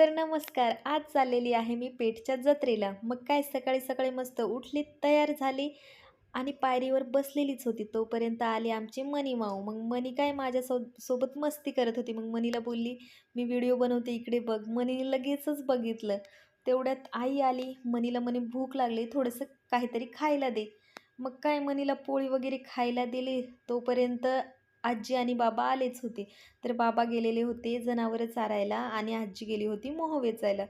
तर नमस्कार आज चाललेली आहे मी पेठच्या जत्रेला. मग काय सकाळी सकाळी मस्त उठली तयार झाली आणि पायरीवर बसलेलीच होती. तोपर्यंत आली आमची मनी माऊ. मग मनी काय माझ्या सो सोबत मस्ती करत होती. मग मनीला बोलली मी व्हिडिओ बनवते इकडे बघ. मनी लगेचच बघितलं. तेवढ्यात आई आली. मनीला म्हणे भूक लागली थोडंसं काहीतरी खायला दे. मग काय मनीला पोळी वगैरे खायला दिली. तोपर्यंत आजी आणि बाबा आलेच होते. तर बाबा गेलेले होते जनावरं चारायला आणि आजी गेली होती मोह वेचायला.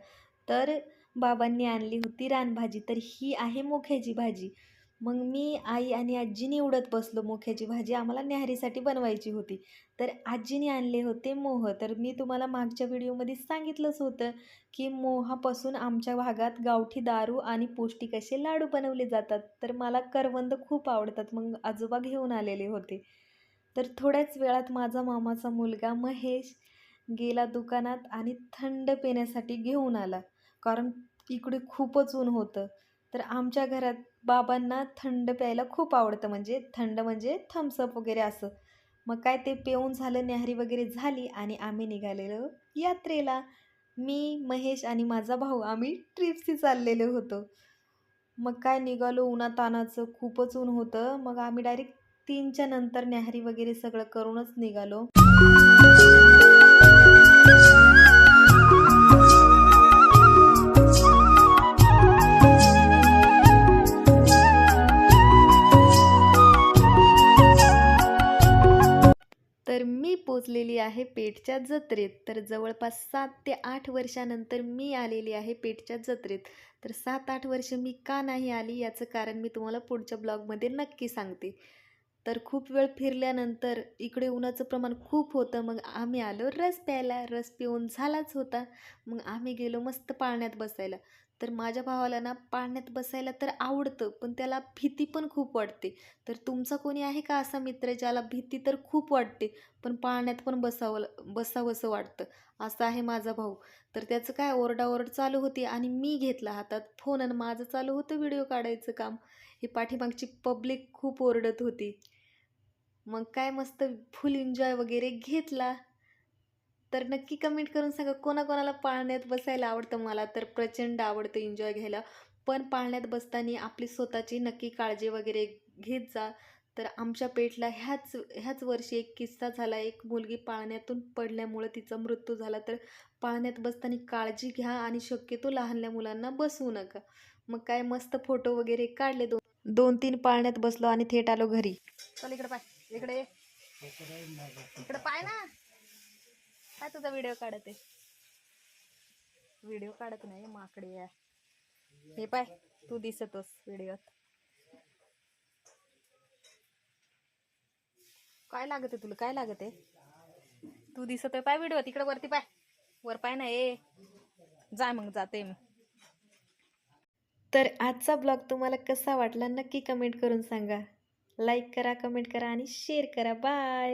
तर बाबांनी आणली होती रानभाजी. तर ही आहे मोख्याची भाजी. मग मी आई आणि आजी निवडत बसलो. मोख्याची भाजी आम्हाला न्याहारीसाठी बनवायची होती. तर आजीने आणले होते मोह. तर मी तुम्हाला मागच्या व्हिडिओमध्ये सांगितलंच होतं की मोहापासून आमच्या भागात गावठी दारू आणि पौष्टिक असे लाडू बनवले जातात. तर मला करवंद खूप आवडतात. मग आजोबा घेऊन आलेले होते. तर थोड्याच वेळात माझा मामाचा मुलगा महेश गेला दुकानात आणि थंड पिण्यासाठी घेऊन आला. कारण इकडे खूपच ऊन होतं. तर आमच्या घरात बाबांना थंड प्यायला खूप आवडतं. म्हणजे थंड म्हणजे थम्सअप वगैरे असं. मग काय ते पेऊन झालं न्याहरी वगैरे झाली आणि आम्ही निघालेलो यात्रेला. मी महेश आणि माझा भाऊ आम्ही ट्रिपशी चाललेलो होतो. मग काय निघालो उन्हातानाचं खूपच ऊन होतं. मग आम्ही डायरेक्ट तीनच्या नंतर न्याहारी वगैरे सगळं करूनच निघालो. तर मी पोचलेली आहे पेठच्या जत्रेत. तर जवळपास सात ते आठ वर्षानंतर मी आलेली आहे पेठच्या जत्रेत. तर सात आठ वर्ष मी का नाही आली याचं कारण मी तुम्हाला पुढच्या ब्लॉगमध्ये नक्की सांगते. तर खूप वेळ फिरल्यानंतर इकडे उन्हाचं प्रमाण खूप होतं. मग आम्ही आलो रस प्यायला रस पिऊन झालाच होता. मग आम्ही गेलो मस्त पाळण्यात बसायला. तर माझ्या भावाला ना पाळण्यात बसायला तर आवडतं पण त्याला भीती पण खूप वाटते. तर तुमचा कोणी आहे का असा मित्र ज्याला भीती तर खूप वाटते पण पाळण्यात पण बसावं बसावंसं वाटतं? असं आहे माझा भाऊ. तर त्याचं काय ओरडाओरड चालू होती आणि मी घेतला हातात फोन आणि माझं चालू होतं व्हिडिओ काढायचं काम. ही पाठीमागची पब्लिक खूप ओरडत होती. मग काय मस्त फुल एन्जॉय वगैरे घेतला. तर नक्की कमेंट करून सांगा कोणाकोणाला पाळण्यात बसायला आवडतं मला. तर प्रचंड आवडतं एन्जॉय घ्यायला. पण पाळण्यात बसताना आपली स्वतःची नक्की काळजी वगैरे घेत जा. तर आमच्या पेठला ह्याच ह्याच वर्षी एक किस्सा झाला. एक मुलगी पाळण्यातून पडल्यामुळं तिचा मृत्यू झाला. तर पाळण्यात बसताना काळजी घ्या आणि शक्यतो लहानल्या मुलांना बसवू नका. मग काय मस्त फोटो वगैरे काढले दोन दोन तीन पाळण्यात बसलो आणि थेट आलो घरी. चल इकडे पाय. इकडे इकडे पाय ना. काय तुझा व्हिडिओ काढत. आहे व्हिडिओ काढत नाही माकडी आहे हे पाय तू दिसतोस व्हिडिओत काय लागत आहे तुला? काय लागत आहे? तू दिसत आहे पाय व्हिडिओ तिकडे वरती पाय. वर पाय ना ए जाय मग जाते मी. तर आजचा ब्लॉग तुम्हाला कसा वाटला नक्की कमेंट करून सांगा. लाईक करा कमेंट करा आणि शेअर करा. बाय!